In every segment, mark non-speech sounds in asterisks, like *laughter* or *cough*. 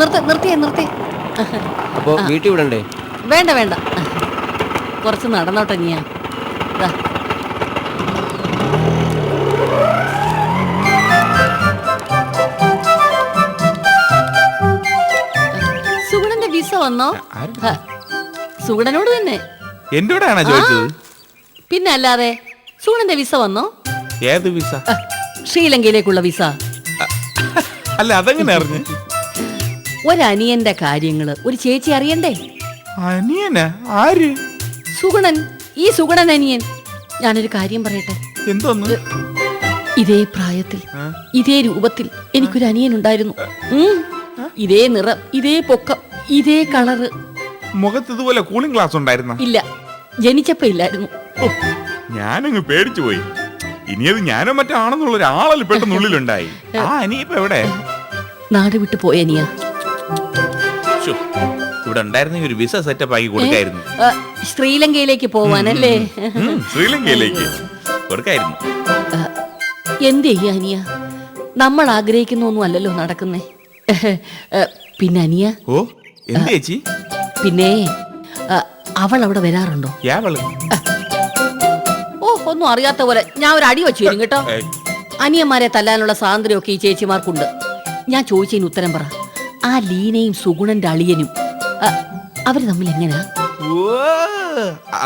നിർത്തൂ നിർത്ത നിർത്തിയേ നിർത്തി. അപ്പോ വീട്ടിൽ വിടണ്ടേ? വേണ്ട വേണ്ട. കുറച്ച് നടന്നോട്ടെ നീയാ. സുഗുണന്റെ വിസ വന്നോ? സുഗുണനോട് തന്നെ. എന്നോടാണോ ചോദിച്ചത്? പിന്നെ അല്ലാതെ സുഗുണന്റെ വിസ വന്നോ? ഏത് വിസ? ശ്രീലങ്കയിലേക്കുള്ള വിസ. അല്ല അതെങ്ങനെ അറിഞ്ഞ്. ഒരനിയന്റെ കാര്യങ്ങൾ ഒരു ചേച്ചി അറിയണ്ടേ? അനിയനാ? ആര്? സുഗുണൻ. ഈ സുഗുണൻ അനിയൻ. ഞാനൊരു കാര്യം പറയട്ടെ? എന്തോന്ന്? ഇതേ പ്രായത്തിൽ ഇതേ രൂപത്തിൽ എനിക്കൊരു അനിയൻ ഉണ്ടായിരുന്നു. ഉം. ഇതേ നിറം ഇതേ പൊക്കം ഇതേ കളറ്. മുഖത്ത് ഇതുപോലെ കൂളിംഗ് ഗ്ലാസ് ഉണ്ടായിരുന്ന? ഇല്ല. ജനിച്ചപ്പോ ഇല്ലായിരുന്നു. ഞാനങ്ങ് പേടിച്ചു പോയി. ഇനി അത് ഞാനോ മറ്റാണെന്നുള്ള ഒരാളല്ല പെട്ടെന്ന് ഉള്ളിലുണ്ടായി. ആ അനിയിപ്പോ എവിടെ? നാട് വിട്ടു പോയ അനിയ ഇവിടെ ഉണ്ടായിരുന്നെങ്കിൽ ഒരു വിസ സെറ്റപ്പ് ആക്കി കൊടുക്കായിരുന്നു. ആ, ശ്രീലങ്കയിലേക്ക് പോവാനല്ലേ? ഉം, ശ്രീലങ്കയിലേക്ക്. കൊടുക്കായിരുന്നു. എന്ത് ചെയ്യാ അനിയ? നമ്മൾ ആഗ്രഹിക്കുന്ന ഒന്നും അല്ലല്ലോ നടക്കുന്നേ. പിന്നെ അനിയ? ഓ എന്ത് ചേച്ചി? പിന്നെ ആ, അവൾ അവിടെ വരാറുണ്ടോ? യാവൾ ഓ ഒന്നും അറിയാത്ത പോലെ ഞാൻ ഒരു അടി വെച്ചു തരും കേട്ടോ. ഏയ്, അനിയന്മാരെ തല്ലാനുള്ള സ്വാതന്ത്ര്യമൊക്കെ ഈ ചേച്ചിമാർക്കുണ്ട്. ഞാൻ ചോദിച്ചതിന് ഉത്തരം പറ. ആ ലീനയും സുഗുണന്റെ അളിയനും അവർ തമ്മിൽ എങ്ങനെയാ ഓ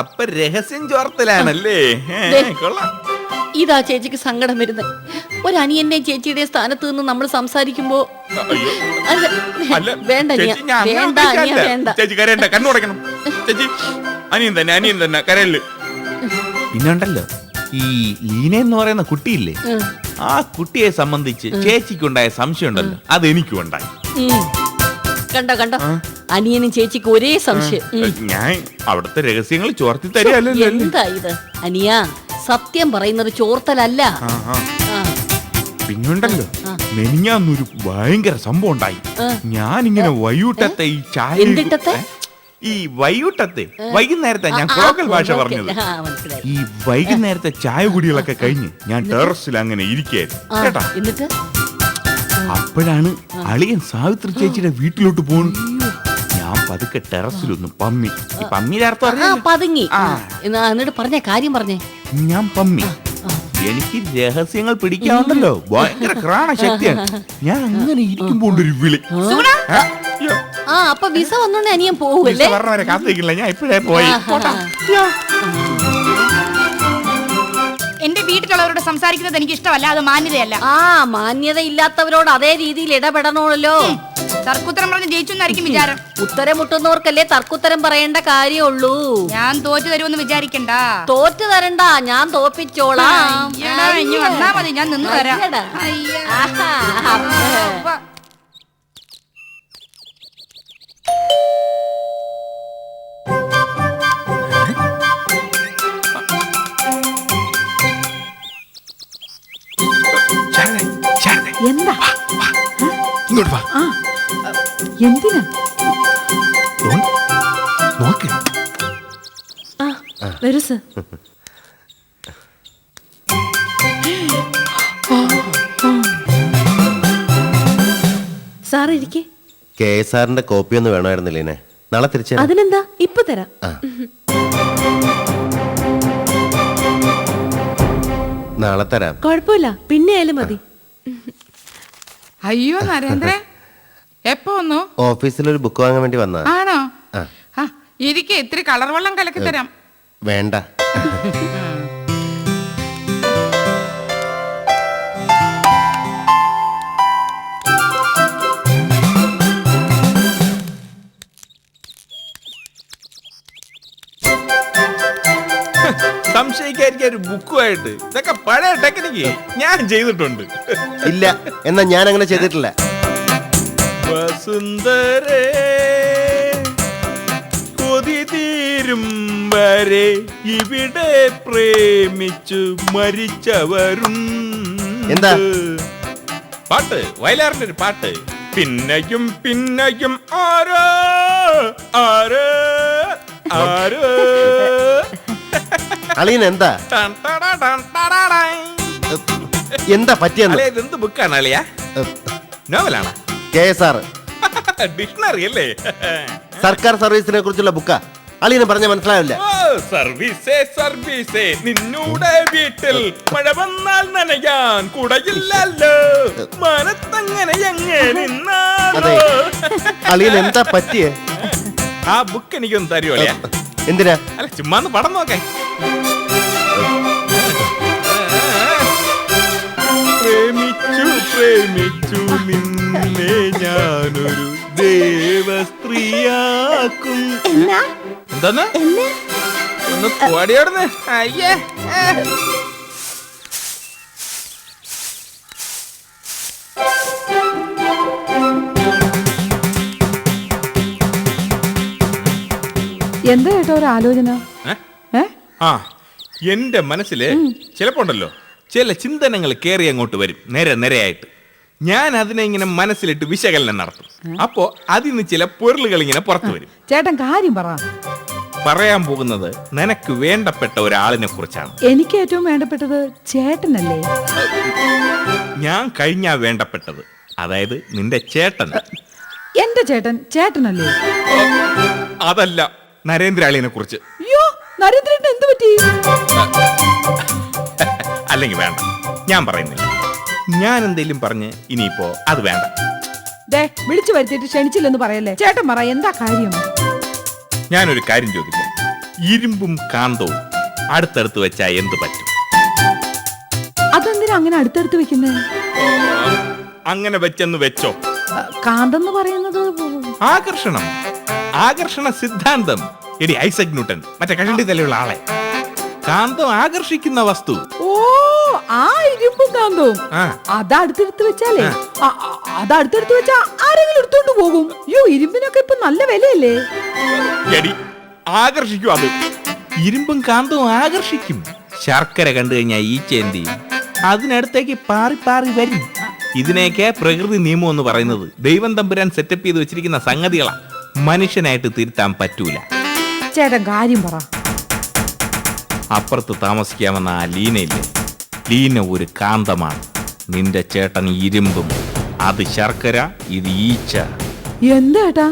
അപ്പൊ രഹസ്യം ചോർത്തലാണല്ലേ? ഏ, ദേ. കൊള്ളാം. ഇതാ ചേച്ചിക്ക് സങ്കടം വരുന്നത്. ഒരു അനിയന്റെയും ചേച്ചിയുടെയും സ്ഥാനത്ത് നിന്ന് നമ്മൾ സംസാരിക്കുമ്പോ അയ്യോ. അല്ല, അല്ല വേണ്ട അനിയ ചേച്ചി ഞാൻ അങ്ങനെ വേണ്ട അനിയ ഉദ്ദേശിച്ചതല്ല. വേണ്ട. ചേച്ചി കരയണ്ട കണ്ണുടക്കണം ചേച്ചി അനിയൻ തന്നെ അനിയൻ തന്നെ പിന്നുണ്ടല്ലോ ഈ ലീന എന്ന് പറയുന്ന കുട്ടിയില്ലേ? ഉം. ആ കുട്ടിയെ സംബന്ധിച്ച് ചേച്ചിക്കുണ്ടായ സംശയം ഉണ്ടല്ലോ അത് എനിക്കും ഉണ്ടായി. കണ്ടോ കണ്ടോ? അനിയനും ചേച്ചിക്ക് ഒരേ സംശയം. ഉം. ഞാൻ അവിടുത്തെ രഹസ്യങ്ങൾ ചോർത്തി തരികയല്ലല്ലോ എന്താ ഇത്? അനിയ സത്യം പറയുന്നത് ചോർത്തലല്ല. ആ, ആ. ആ, പിന്നുണ്ടല്ലോ മെനിഞ്ഞാന്നൊരു ഭയങ്കര സംഭവം ഉണ്ടായി. ഞാൻ ഇങ്ങനെ വൈകിട്ടത്തെ ഈ ചായ എന്തിട്ടത്തെ? ഈ വൈകിട്ടത്തെ വൈകുന്നേരത്തെ ഞാൻ ആ, ആ, ലോക്കൽ ഭാഷ ഓക്കേ. പറഞ്ഞത്. ആ, മനസ്സിലായി. ഈ വൈകുന്നേരത്തെ ചായ കുടികളൊക്കെ കഴിഞ്ഞ് ഞാൻ ടെറസിൽ അങ്ങനെ ഇരിക്കായിരുന്നു ആ, കേട്ടാ? എന്നിട്ട്? അപ്പോഴാണ് അളിയൻ സാവിത്രി ചേച്ചിയുടെ വീട്ടിലോട്ട് പോണു ഞാൻ പതുക്കെ ടെറസിലൊന്നും പമ്മി. ഈ പമ്മിയുടെ അർത്ഥം ആ അറിയാലോ? പതുങ്ങി. ആ. എന്നാ, എന്നിട്ട് പറഞ്ഞ കാര്യം പറഞ്ഞേ. ഞാൻ പമ്മി. എനിക്ക് രഹസ്യങ്ങൾ പിടിക്കാറുണ്ടല്ലോ ഭയങ്കര ക്രാണ ശക്തിയാണ് ഞാൻ അങ്ങനെ ഇരിക്കുമ്പോൾ ഒരു വിളി. ആ, അയ്യോ, ആ അപ്പൊ വിസ വന്നോണ്ട് അനിയൻ വിസ പോവല്ലേ പറഞ്ഞവരെ കാത്തിരിക്കില്ല. ഞാൻ ഇപ്പോഴേ പോയി. ആ, പോട്ടാ. ആ. എന്റെ വീട്ടിലുള്ളവരോട് സംസാരിക്കുന്നത് എനിക്ക് ഇഷ്ടമല്ല അത് മാന്യതയല്ല. ആ മാന്യത ഇല്ലാത്തവരോട് അതേ രീതിയിൽ ഇടപെടണമല്ലോ തർക്കുത്തരം പറഞ്ഞ് ജയിച്ചു എന്നായിരിക്കും വിചാരം. ഉത്തരം മുട്ടുന്നവർക്കല്ലേ തർക്കുത്തരം പറയേണ്ട കാര്യമുള്ളൂ. ഞാൻ തോറ്റു തരുമെന്ന് വിചാരിക്കണ്ട. തോറ്റു തരണ്ട ഞാൻ തോപ്പിച്ചോളാം. അയ്യടാ, ഇനി വന്നാ മതി ഞാൻ നിന്ന് തരാം ഇങ്ങോട്ട് വാ. ആ എന്തിനാ? നോക്ക്. ആ വരൂ സർ. സാർ ഇരിക്കേ. കെ എസ് ആറിന്റെ കോപ്പി ഒന്ന് വേണമായിരുന്നില്ലേ നാളെ തിരിച്ചു അതിനെന്താ? ഇപ്പൊ തരാം. നാളെ തരാം. കുഴപ്പമില്ല. പിന്നെ ആയാലും മതി. അയ്യോ നരേന്ദ്ര. എപ്പോ വന്നു? ഓഫീസിൽ ഒരു ബുക്ക് വാങ്ങാൻ വേണ്ടി വന്നാ ആണോ? ആ. ആ ഇരിക്കെ ഇത്തിരി കളർ വെള്ളം കലക്കി തരാം. വേണ്ട. *laughs* സംശയിക്കാതിരിക്കാൻ ഒരു ബുക്കുമായിട്ട് ഇതൊക്കെ പഴയ ടെക്നിക്ക് ഞാൻ ചെയ്തിട്ടുണ്ട്. ഇല്ല എന്നാ ഞാൻ അങ്ങനെ ചെയ്തിട്ടില്ല. വസുന്ധരേ കൊതി തീരും വരെ ഇവിടെ പ്രേമിച്ചു മരിച്ചവരും എന്താ? പാട്ട് വയലാറിന്റെ ഒരു പാട്ട്. പിന്നെയും പിന്നെയും ആരോ ആരോ ആരോ. അളിയൻ എന്താ? ടൺ ടടാ ടൺ ടടാടായ്. എന്താ പറ്റിയെന്ന്? അളിയ ഇതെന്ത് ബുക്കാണ് അളിയ? നോവലാണ്? K S R. ഡിക്ഷണറി അല്ലേ? സർക്കാർ സർവീസിനെ കുറിച്ചുള്ള ബുക്കാ. അളിയനെ പറഞ്ഞ മനസ്സിലാവില്ല. ഓ, സർവീസേ സർവീസേ. നിന്നൂടെ വീട്ടിൽ മഴ വന്നാൽ നനയാൻ കുടയില്ലല്ലോ. മനത്തങ്ങനെ എങ്ങനെ അതെ. നിന്നാലോ? അളിയൻ എന്താ പറ്റിയേ? ആ ബുക്ക് എനിക്കൊന്ന് തരുമല്ലേ എന്തിനാ? അല്ല ചുമ്മാ ഒന്ന് പടം നോക്കേ. പ്രേമിച്ചു പ്രേമിച്ചു നിന്നെ ഞാനൊരു ദേവസ്ത്രീയാക്കും. എന്താന്ന്? ഒന്ന് പോടിയോടുന്ന് അയ്യേ. എന്താ കേട്ടോ ഒരു ആലോചന? ഏ? ആ എന്റെ മനസ്സിൽ ചിലപ്പോ ഉണ്ടല്ലോ ചില ചിന്തനങ്ങൾ കയറി അങ്ങോട്ട് വരും. നേരെ നിരയായിട്ട്. ഞാൻ അതിനെ ഇങ്ങനെ മനസ്സിലിട്ട് വിശകലനം നടത്തും. അപ്പോ അതിൽ നിന്ന് ചില പൊരുളുകൾ ഇങ്ങനെ പുറത്തു വരും. ചേട്ടൻ കാര്യം പറ. പറയാൻ പോകുന്നത് നിനക്ക് വേണ്ടപ്പെട്ട ഒരാളിനെ കുറിച്ചാണ്. എനിക്ക് ഏറ്റവും വേണ്ടപ്പെട്ടത് ചേട്ടനല്ലേ? ഞാൻ കഴിഞ്ഞാ വേണ്ടപ്പെട്ടത്. അതായത് നിന്റെ ചേട്ടൻ. എന്റെ ചേട്ടൻ ചേട്ടനല്ലേ? അതല്ല നരേന്ദ്രാളിനെ കുറിച്ച്. അയ്യോ നരേന്ദ്രേട്ടൻ എന്ത് പറ്റി? അല്ലെങ്കിൽ വേണ്ട. ഞാൻ പറയുന്നില്ല. ഞാൻ എന്തെങ്കിലും പറഞ്ഞ് ഇനിയിപ്പോ അത് വേണ്ട. ദേ വിളിച്ചു വരുത്തിയിട്ട് ക്ഷണിച്ചില്ലെന്ന് പറയല്ലേ? ചേട്ടൻ പറ എന്താ കാര്യം? ഞാനൊരു കാര്യം ചോദിക്കാം. ഇരുമ്പും കാന്തവും അടുത്തടുത്ത് വെച്ചാ എന്ത് പറ്റും? അതെന്തിനാ അങ്ങനെ അടുത്തടുത്ത് വെക്കുന്നേ? അങ്ങനെ വെച്ചെന്ന് വെച്ചോ. കാന്തെന്ന് പറയുന്നത്? ആകർഷണം. ആകർഷണ സിദ്ധാന്തം. എടി ഐസക് ന്യൂട്ടൻ മറ്റേ കഷണ്ടി തലയുള്ള ആളെ. കാന്തം ആകർഷിക്കുന്ന വസ്തു. ഓ ആ ഇരുമ്പും കാന്തവും അത് അടുത്തെടുത്ത് വെച്ചാലേ അത് അടുത്തെടുത്ത് വെച്ചാ ആരെങ്കിലും എടുത്തോണ്ട് പോകും. യോ ഇരുമ്പിനൊക്കെ ഇപ്പൊ നല്ല വിലയല്ലേ? എടി ആകർഷിക്കും അത്. ഇരുമ്പും കാന്തവും ആകർഷിക്കും. ശർക്കര കണ്ടു കഴിഞ്ഞാൽ ഈ ചേന്തി അതിനടുത്തേക്ക് പാറി പാറി വരും. ഇതിനെയൊക്കെ പ്രകൃതി നിയമം എന്ന് പറയുന്നത്. ദൈവം തമ്പുരാൻ സെറ്റപ്പ് ചെയ്ത് വെച്ചിരിക്കുന്ന സംഗതികളാ. മനുഷ്യനായിട്ട് തിരുത്താൻ പറ്റൂല. ചേട്ടൻ കാര്യം പറ. അപ്പുറത്ത് താമസിക്കാമെന്ന ആ ലീനയില്ലേ? ലീന ഒരു കാന്തമാണ്. നിന്റെ ചേട്ടൻ ഇരുമ്പും. അത് ശർക്കര ഇത് ഈച്ച. എന്താ ഏട്ടാ?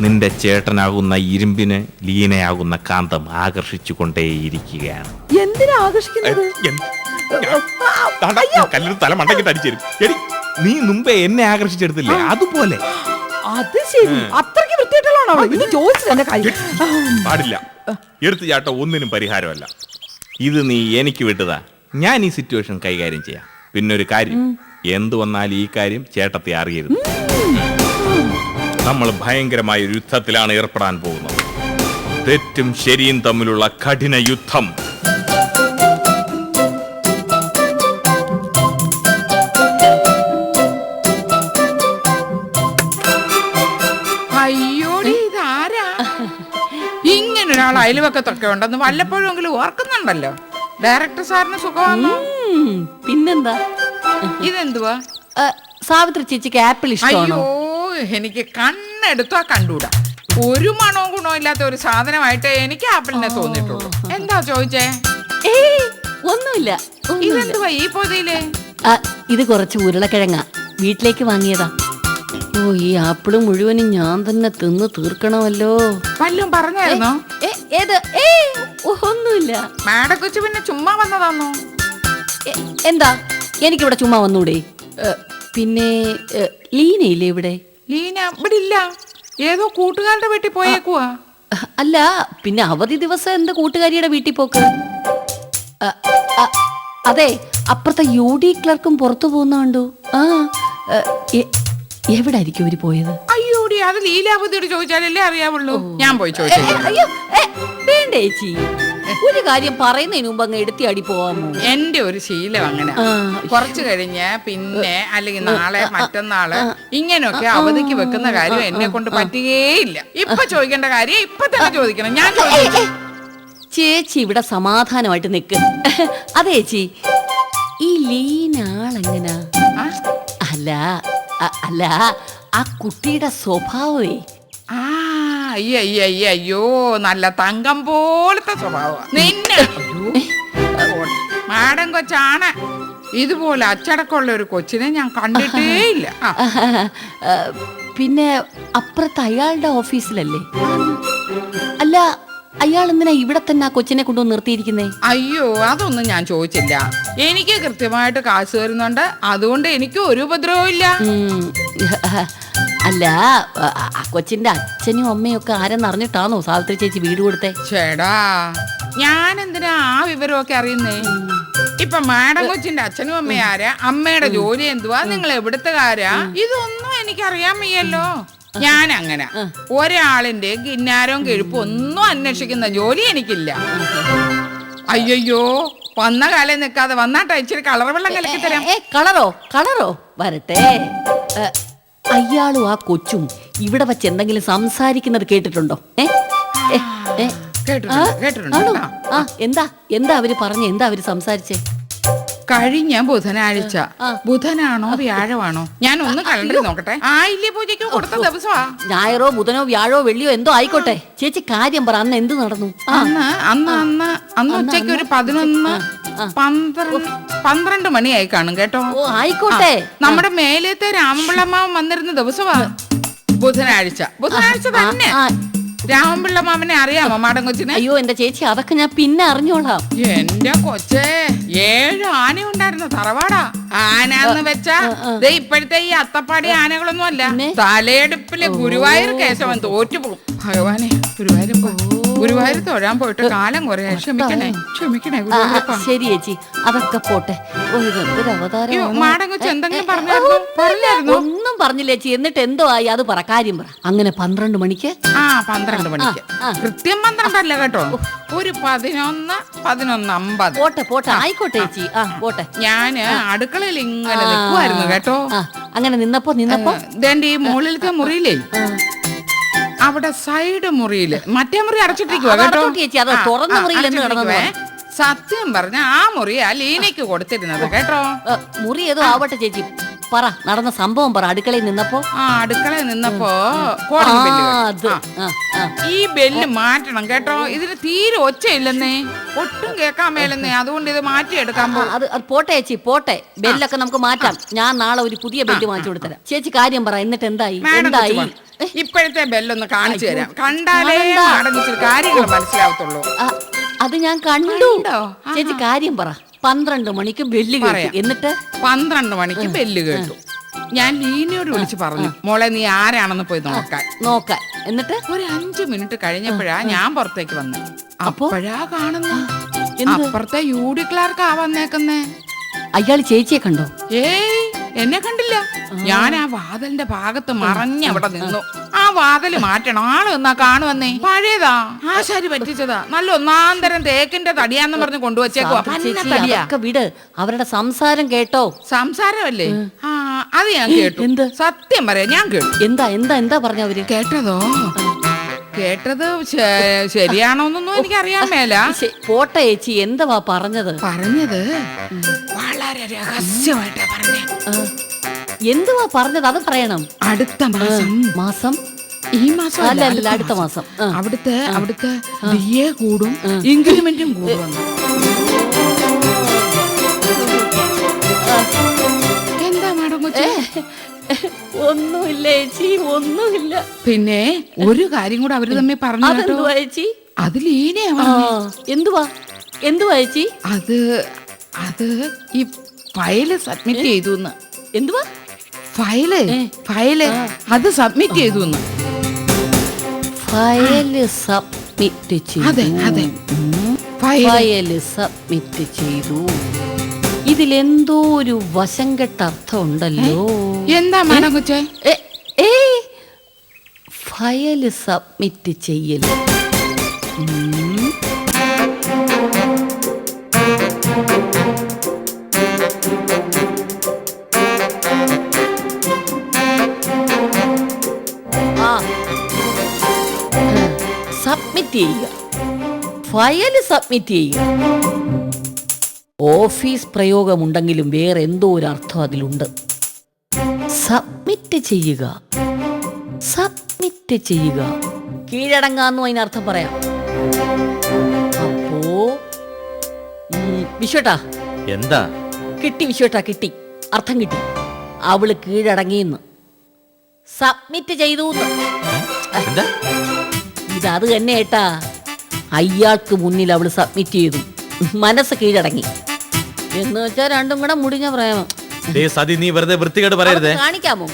നിന്റെ ചേട്ടനാകുന്ന ഇരുമ്പിന് ലീനയാകുന്ന കാന്തം ആകർഷിച്ചു കൊണ്ടേയിരിക്കുകയാണ് എന്തിനാ ആകർഷിക്കുന്നത്? കല്ലിന് തല മണ്ടക്കിട്ട് അടിച്ചേരും. നീ മുമ്പേ എന്നെ ആകർഷിച്ചെടുത്തില്ലേ? അതുപോലെ അത് ശരി. അത്രയ്ക്ക് വൃത്തിയായിട്ടുള്ളതാണോ ഇത് ചോദിച്ചത് എന്റെ കാര്യം പാടില്ല. എടുത്തു ചാട്ടം ഒന്നിനും പരിഹാരമല്ല. ഇത് നീ എനിക്ക് വിട്ടതാ. ഞാൻ ഈ സിറ്റുവേഷൻ കൈകാര്യം ചെയ്യാം. പിന്നെ ഒരു കാര്യം എന്തു വന്നാൽ ഈ കാര്യം ചേട്ടത്തെ അറിയരുത്. നമ്മൾ ഭയങ്കരമായ ഒരു യുദ്ധത്തിലാണ് ഏർപ്പെടാൻ പോകുന്നത്. തെറ്റും ശരിയും തമ്മിലുള്ള കഠിന യുദ്ധം. അയ്യോടി ഇതാരാ? ഇങ്ങനെ ഒരാൾ അയൽവക്കത്തൊക്കെ ഉണ്ടെന്ന് വല്ലപ്പോഴും ഓർക്കുന്നുണ്ടല്ലോ. ഡയറക്ടർ സാറിന് സുഖമാണോ? ഉം, പിന്നെന്താ? ഇതെന്തുവാ? ആ, സാവിത്രി ചേച്ചിക്ക് ആപ്പിൾ ഇഷ്ടമാണോ? അയ്യോ എനിക്ക് കണ്ണെടുത്താ കണ്ടൂടാ. ഒരു മണവും ഗുണവും ഇല്ലാത്ത ഒരു സാധനമായിട്ട് എനിക്ക് ആപ്പിളിനെ തോന്നിയിട്ടുള്ളൂ. എന്താ ചോദിച്ചേ? ഏയ് ഒന്നുമില്ല. ഒന്നുമില്ല. ഇതെന്തുവാ ഈ പൊതിയിൽ? ആ, ഇത് കുറച്ച് ഉരുളക്കിഴങ്ങ. വീട്ടിലേക്ക് വാങ്ങിയതാ. ഓ ഈ ആപ്പിൾ മുഴുവനും ഞാൻ തന്നെ തിന്ന് തീർക്കണമല്ലോ. വല്ലതും പറഞ്ഞായിരുന്നോ? ഏ, ഏത്? ഏ ഒന്നുമില്ല. കൊച്ചു പിന്നെ ചുമ്മാ വന്നതാന്നോ? എ, എന്താ? എനിക്കിവിടെ ചുമ്മാ വന്നൂടെ? ഏ, പിന്നെ ഏ, ലീനയില്ലേ ഇവിടെ? ലീന ഇവിടെ ഇല്ല ഏതോ കൂട്ടുകാരുടെ വീട്ടിൽ പോയേക്കുവാ. അല്ല പിന്നെ അവധി ദിവസം എന്ത് കൂട്ടുകാരിയുടെ വീട്ടിൽ പോക്ക്? അ, അ, അതെ അപ്പുറത്തെ യു ഡി ക്ലർക്കും പുറത്തു പോകുന്ന കണ്ടു. ആ എവിടെ ആയിരിക്കും അവർ പോയത്? അത് ലീലാവതിയോട് ചോദിച്ചാലല്ലേ അറിയാവുള്ളൂ. ഞാൻ പോയി ചോദിച്ചു ഏ, അയ്യോ ഏ, വേണ്ട ചേച്ചി? ഒരു കാര്യം പറയുന്നതിന് മുമ്പ് അങ്ങ് എടുത്തി അടി പോവാമോ? എന്റെ ഒരു ശീലം അങ്ങനെ. ആ, കുറച്ചു കഴിഞ്ഞ് പിന്നെ അല്ലെങ്കിൽ നാളെ മറ്റന്നാൾ ഇങ്ങനെയൊക്കെ അവധിക്ക് വെക്കുന്ന കാര്യം എന്നെ കൊണ്ട് പറ്റുകയില്ല. ഇപ്പൊ ചോദിക്കേണ്ട കാര്യം ഇപ്പൊ തന്നെ ചോദിക്കണം. ഞാൻ ചോദിച്ചു ചേച്ചി ഇവിടെ സമാധാനമായിട്ട് നിക്ക്. അതെ ചേച്ചി. ഈ ലീനാളെങ്ങനാ? ആ? അല്ല അ- അല്ല ആ കുട്ടിയുടെ സ്വഭാവമേ? ആ അയ്യോ അയ്യോ അയ്യോ അയ്യോ നല്ല തങ്കം പോലത്തെ സ്വഭാവം നിന്നെ. മാഡം കൊച്ചാണ്. ഇതുപോലെ അച്ചടക്കമുള്ള ഒരു കൊച്ചിനെ ഞാൻ കണ്ടിട്ടേ ഇല്ല. ആ, പിന്നെ അപ്പുറത്ത് അയാളുടെ ഓഫീസിലല്ലേ? അല്ല അയാൾ എന്തിനാ ഇവിടെ തന്നെ ആ കൊച്ചിനെ കൊണ്ടുവന്ന് നിർത്തിയിരിക്കുന്നേ? അയ്യോ അതൊന്നും ഞാൻ ചോദിച്ചില്ല. എനിക്ക് കൃത്യമായിട്ട് കാശ് തരുന്നുണ്ട്. അതുകൊണ്ട് എനിക്ക് ഒരു ഉപദ്രവവും ഇല്ല. ഉം, അല്ല ആ ആ കൊച്ചിന്റെ അച്ഛനും അമ്മയും ഒക്കെ ആരെന്നറിഞ്ഞിട്ടാണോ സാവിത്രി ചേച്ചി വീട് കൊടുത്തേ? ചേടാ ഞാൻ എന്തിനാ ആ വിവരമൊക്കെ അറിയുന്നേ? ഇപ്പൊ മാഡം കൊച്ചിന്റെ അച്ഛനും അമ്മയും ആരാ? അമ്മയുടെ ജോലി എന്തുവാ? നിങ്ങൾ എവിടുത്തുകാരാ ഇതൊന്നും എനിക്ക് അറിയാൻ വയ്യല്ലോ. ഞാൻ അങ്ങനെ ഒരാളിന്റെ കിന്നാരവും കിഴുപ്പും ഒന്നും അന്വേഷിക്കുന്ന ജോലി എനിക്കില്ല. അയ്യോ വന്ന കാലം നിൽക്കാതെ വന്നാട്ടാ ഇച്ചിരി കളർ വെള്ളം കലക്കി തരാം. ഏ കളറോ കളറോ? വരട്ടെ. അയാളും ആ കൊച്ചും ഇവിടെ വെച്ച് എന്തെങ്കിലും സംസാരിക്കുന്നത് കേട്ടിട്ടുണ്ടോ? ഏ കേട്ടിട്ടുണ്ട്, എന്താ എന്താ അവർ പറഞ്ഞ? എന്താ അവർ സംസാരിച്ചേ? കഴിഞ്ഞ ബുധനാഴ്ച. ബുധനാണോ വ്യാഴമാണോ? ഞാൻ ഒന്ന് കലണ്ടറിൽ നോക്കട്ടെ. ആയില്യ പൂജയ്ക്ക്? കൊടുത്ത ദിവസമാ. ഞായറോ ബുധനോ വ്യാഴോ വെള്ളിയോ എന്തോ ആയിക്കോട്ടെ. ചേച്ചി കാര്യം പറ അന്ന് എന്ത് നടന്നു? അന്ന് അന്ന് അന്ന് അന്ന് ഉച്ചയ്ക്ക് ഒരു പതിനൊന്ന് പന്ത്രണ്ട് പന്ത്രണ്ട് മണിയായി കാണും കേട്ടോ? ഓ ആയിക്കോട്ടെ. നമ്മുടെ മേലത്തെ രാമപിള്ളമാവൻ വന്നിരുന്ന ദിവസമാ ബുധനാഴ്ച. ബുധനാഴ്ച തന്നെ. ആ, രാമപിള്ളമാവനെ അറിയാമോ മാടൻ കൊച്ചിനെ? അയ്യോ എന്റെ ചേച്ചി അതൊക്കെ ഞാൻ പിന്നെ അറിഞ്ഞോളാം. എന്റെ കൊച്ചേ ഏഴ് ആന ഉണ്ടായിരുന്നു തറവാടാ. ആന എന്ന് വെച്ചാ ദേ ഇപ്പോഴത്തെ ഈ അത്തപ്പാടി ആനകളൊന്നും അല്ല തലയെടുപ്പിലെ ഗുരുവായൂർ കേശവൻ തോറ്റുപോകും. ഭഗവാനെ ഗുരുവായൂരപ്പ ഗുരുവായൂർ തൊഴാൻ പോയിട്ട് കാലം കുറയാ ക്ഷമിക്കണേ ക്ഷമിക്കണേ ആ, ആ, ഗുരുവായൂരപ്പ. ശരി ചേച്ചി. അതൊക്കെ പോട്ടെ. ഓ ഇതെന്തൊരു അയ്യോ, അവതാരം മാടൻ കൊച്ചു എന്തെങ്കിലും പറഞ്ഞായിരുന്നോ? പറഞ്ഞായിരുന്നോ? ഒന്നും പറഞ്ഞില്ല ചേച്ചി. എന്നിട്ട് എന്തോ ആയി? അത് പറ കാര്യം പറ. അങ്ങനെ പന്ത്രണ്ട് മണിക്ക്? ആ പന്ത്രണ്ട് മണിക്ക്. ആ. കൃത്യം പന്ത്രണ്ടല്ല കേട്ടോ. ഒരു പതിനൊന്ന് പതിനൊന്ന് അമ്പത്. പോട്ടെ പോട്ടെ. ആയിക്കോട്ടെ ചേച്ചി. ആ പോട്ടെ. ഞാൻ അടുക്കളയിൽ ഇങ്ങനെ നിൽക്കുമായിരുന്നു കേട്ടോ. ആ അങ്ങനെ നിന്നപ്പോ നിന്നപ്പോ? ഇതെന്റെ ഈ മുകളിലത്തെ മുറിയിലേ അവിടെ സൈഡ് മുറിയിൽ മറ്റേ മുറി അടച്ചിട്ടിരിക്കുവാ കേട്ടോ? അടച്ചോട്ട് ചേച്ചി, അത് ആ, തുറന്ന ആ, മുറിയിൽ അടച്ചിട്ടിരിക്കുവേ. സത്യം പറഞ്ഞ ആ മുറിയാ ലീനയ്ക്ക് കൊടുത്തിരുന്നത് കേട്ടോ? മുറി ഏതോ ആവട്ടെ ചേച്ചി. പറ നടന്ന സംഭവം പറ അടുക്കളയിൽ നിന്നപ്പോ? ആ അടുക്കളയിൽ നിന്നപ്പോ ബെല്ല് കേട്ടു. ആ. ഈ ബെല്ല് മാറ്റണം കേട്ടോ. ഇതിന് തീരെ ഒച്ചയില്ലെന്നേ. ഒട്ടും കേൾക്കാൻ മേലെന്നേ. അതുകൊണ്ട് ഇത് മാറ്റിയെടുക്കാൻ ആ, അത് അത് പോട്ടെ ചേച്ചി പോട്ടെ. ബെല്ലൊക്കെ നമുക്ക് മാറ്റാം. ഞാൻ നാളെ ഒരു പുതിയ ബെല്ല് വാങ്ങിച്ചു കൊടുത്തരാം. ചേച്ചി കാര്യം പറ എന്നിട്ട് എന്തായി? മാഡം എന്തായി. ഇപ്പോഴത്തെ ബെല്ലൊന്ന് കാണിച്ചു തരാം. കണ്ടാലേ. മാഡം കാര്യങ്ങൾ മനസ്സിലാവത്തുള്ളൂ. ആ, അത് ഞാൻ കണ്ടു. കണ്ടോ? ചേച്ചി കാര്യം പറ. പന്ത്രണ്ട് മണിക്ക് ബെല്ല് കേട്ടു. പറയാം. എന്നിട്ട്? പന്ത്രണ്ട് മണിക്ക് ബെല്ല് കേട്ടു. ഞാൻ ലീനയോട് വിളിച്ച് പറഞ്ഞു മോളെ നീ ആരാണെന്ന് പോയി നോക്കാൻ. നോക്കാൻ. എന്നിട്ട്? ഒരു അഞ്ചു മിനിറ്റ് കഴിഞ്ഞപ്പോഴാ ഞാൻ പുറത്തേക്ക് വന്നേ. അപ്പോ? അപ്പോഴാ കാണുന്ന. എന്ത്? അപ്പുറത്തെ യു ഡി ക്ലാർക്കാ വന്നേക്കുന്നേ. അയാൾ ചേച്ചിയെ കണ്ടോ? ഏയ് എന്നെ കണ്ടില്ല. ഞാൻ ആ വാതിലിന്റെ ഭാഗത്ത് മറഞ്ഞവിടെ നിന്നു. ആ വാതിൽ മാറ്റണം. ആൾ എന്നാ കാണുവന്നേ. പഴയതാ. ആശാരി പറ്റിച്ചതാ. നല്ല ഒന്നാം തരം തേക്കിന്റെ തടിയാന്ന് പറഞ്ഞ് കൊണ്ടുവച്ചേക്കുവാ. സാവിത്രി പന്ന ചേച്ചി തടിയാ. അതൊക്കെ വിട്. അവരുടെ സംസാരം കേട്ടോ. സംസാരമല്ലേ? ആ അത് ഞാൻ കേട്ടു. എന്ത്? സത്യം പറയാം ഞാൻ കേട്ടു. എന്താ എന്താ എന്താ പറഞ്ഞ അവർ? കേട്ടതോ? കേട്ടത് ശ- ശരിയാണോന്നൊന്നും എനിക്ക് അറിയാൻ മേല. ശ്ശെ, പോട്ടെ ചേച്ചി. എന്തുവാ പറഞ്ഞത്? പറഞ്ഞത്? വളരെ രഹസ്യമായിട്ടാ പറഞ്ഞേ. എന്തുവാ പറഞ്ഞത്? അത് പറയണം. അടുത്ത മാസം. മാസം? ഈ മാസം അല്ല, അടുത്ത മാസം. അവിടുത്തെ അവിടുത്തെ കൂടും ഇൻക്രിമെന്റും കൂടും എന്താ മാഡം ഒന്നുമില്ല ചേച്ചി ഒന്നുമില്ല. പിന്നെ ഒരു കാര്യം കൂടെ അവർ തമ്മിൽ പറഞ്ഞു അതിലീനെയാ ചേച്ചി? എന്തുവാ? എന്തുവാ ചേച്ചി? അത് അത് ഈ ഫയൽ സബ്മിറ്റ് ചെയ്തു എന്തുവാ? ഫയൽ? ഫയൽ? അത് സബ്മിറ്റ് ചെയ്തു ഫയൽ സബ്മിറ്റ് അതെ ചെയ്തു. അതെ ഫയൽ. സബ്മിറ്റ് ചെയ്തു. ഇതിലെന്തോ ഒരു വശം കെട്ട അർത്ഥം ഉണ്ടല്ലോ എന്താ മാഡം കൊച്ചേ ഏ, ഏ, ഫയൽ സബ്മിറ്റ് ചെയ്യൽ. സബ്മിറ്റ് ചെയ്യുക. ഫയൽ സബ്മിറ്റ് ചെയ്യുക. ഓഫീസ് പ്രയോഗമുണ്ടെങ്കിലും വേറെ എന്തോ ഒരു അർത്ഥം അതിലുണ്ട്. സബ്മിറ്റ് ചെയ്യുക. സബ്മിറ്റ് ചെയ്യുക. കീഴടങ്ങാന്നും അതിനർത്ഥം പറയാം. അപ്പോ വിശ്വട്ടാ. എന്താ? കിട്ടി വിശ്വട്ടാ കിട്ടി. അർത്ഥം കിട്ടി. അവൾ കീഴടങ്ങിയെന്ന്. സബ്മിറ്റ് ചെയ്തു. എന്താ? ഇതത് തന്നെ ഏട്ടാ. അയാൾക്ക് മുന്നിൽ അവൾ സബ്മിറ്റ് ചെയ്തു. മനസ്സ് കീഴടങ്ങി. എന്ന് വെച്ചാൽ രണ്ടും കൂടെ മുടിഞ്ഞ പ്രേമം. സതി നീ വെറുതെ വൃത്തികേട് പറയരുതേ. കാണിക്കാമോ?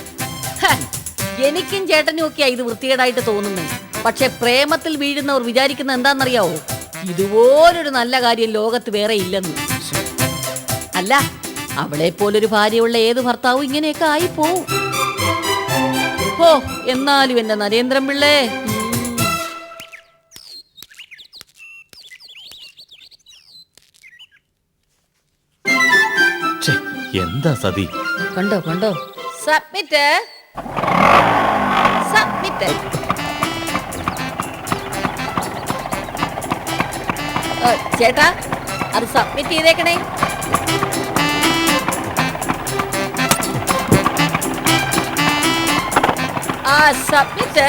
എനിക്കും ചേട്ടനും ഒക്കെയാ ഇത് വൃത്തികേടായിട്ട് തോന്നുന്നത്. പക്ഷെ പ്രേമത്തിൽ വീഴുന്നവർ വിചാരിക്കുന്ന എന്താണെന്നറിയാവോ? ഇതുപോലൊരു നല്ല കാര്യം ലോകത്ത് വേറെ ഇല്ലെന്ന്. അല്ല അവളെ പോലൊരു ഭാര്യയുള്ള ഏത് ഭർത്താവും ഇങ്ങനെയൊക്കെ ആയി പോവും ഓ എന്നാലും എന്റെ നരേന്ദ്രൻ പിള്ളേ എന്താ സതി? കണ്ടോ കണ്ടോ? സബ്മിറ്റ് സബ്മിറ്റ് ചേട്ടാ അത് സബ്മിറ്റ് ചെയ്തേക്കണേ. ആ സബ്മിറ്റ്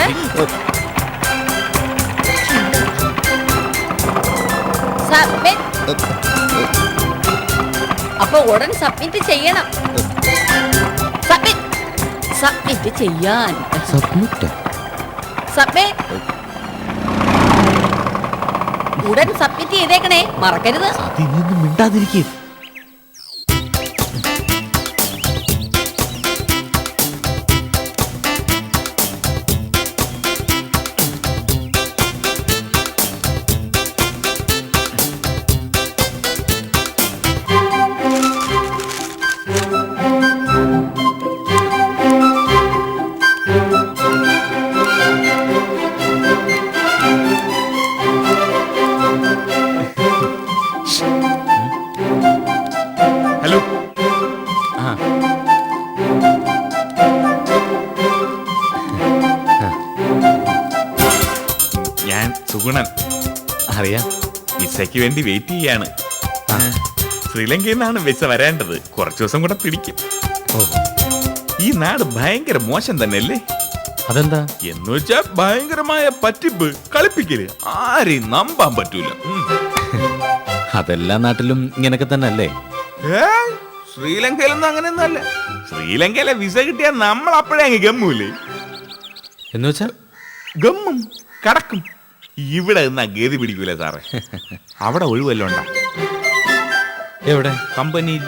സബ്മിറ്റ് അപ്പൊ ഉടൻ സബ്മിറ്റ് ചെയ്യണം. സബ്മിറ്റ് സബ്മിറ്റ് ചെയ്യാൻ. സബ്മിറ്റ് സബ്മിറ്റ് ഉടൻ സബ്മിറ്റ് ചെയ്തേക്കണേ. മറക്കരുത്. മിണ്ടാതിരിക്കും മിണ്ടാതിരിക്കേ. വിസയ്ക്ക് വേണ്ടി വെയിറ്റ് ചെയ്യാണ്. ശ്രീലങ്കയിൽ നിന്നാണ് വിസ വരേണ്ടത്. കുറച്ചു ദിവസം കൂടെ പിടിക്കും. ഈ നാട് ഭയങ്കര മോശം തന്നെ അല്ലേ അതെന്താ? എന്ന് വെച്ചാ ഭയങ്കരമായ പറ്റിപ്പ്. കളിപ്പിക്കൽ ആരെയും നമ്പാൻ പറ്റൂല. അതെല്ലാ നാട്ടിലും ഇങ്ങനൊക്കെ തന്നെ അല്ലേ ശ്രീലങ്കയിലൊന്നും അങ്ങനെയൊന്നും അല്ല. ശ്രീലങ്കയിലെ വിസ കിട്ടിയാൽ നമ്മൾ അപ്പോഴേ അങ്ങ് ഗമ്മൂലേ എന്ന് വെച്ചാ ഗമ്മും കടക്കും. ഇവിടെ നിന്നാ ഗതി പിടിക്കൂല സാറേ. അവിടെ ഒഴിവല്ലോ ഉണ്ടാ? എവിടെ? കമ്പനിയിൽ.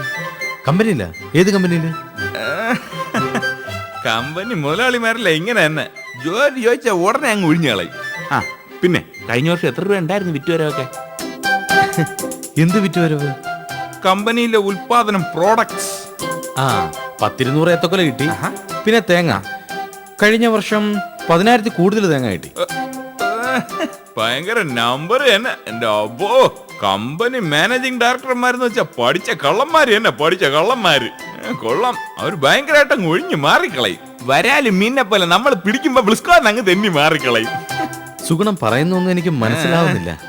കമ്പനിയില്ല ഏത് കമ്പനിയിൽ? *laughs* കമ്പനി മുതലാളിമാരല്ല ഇങ്ങനെ തന്നെ. ജോലി ചോദിച്ച ഉടനെ അങ്ങ് ഒഴിഞ്ഞു കളയും. ആ പിന്നെ കഴിഞ്ഞ വർഷം എത്ര രൂപ ഉണ്ടായിരുന്നു വിറ്റുവരവൊക്കെ? *laughs* എന്ത് വിറ്റുവരവ്? കമ്പനിയിലെ ഉൽപാദനം പ്രോഡക്ട്സ്. ആ പത്തിരുന്നൂറ് ഏത്തക്കൊല കിട്ടി. പിന്നെ തേങ്ങ. കഴിഞ്ഞ വർഷം പതിനായിരത്തി കൂടുതൽ തേങ്ങ കിട്ടി. ഭയങ്കര നമ്പർ തന്നെ എന്റെ അബോ കമ്പനി മാനേജിംഗ് ഡയറക്ടർമാരെന്ന് വെച്ചാ പഠിച്ച കള്ളന്മാര് തന്നെ പഠിച്ച കള്ളന്മാര്. കൊള്ളം. അവർ അവർ ഭയങ്കരമായിട്ട് അങ്ങ് ഒഴിഞ്ഞു മാറിക്കളയും. വരാൽ മീനെ പോലെ നമ്മൾ പിടിക്കുമ്പോ ബ്ലിസ്കോന്ന് അങ്ങ് തെന്നി മാറിക്കളയും. സുഗുണം പറയുന്നൊന്നും എനിക്ക് മനസ്സിലാവുന്നില്ല.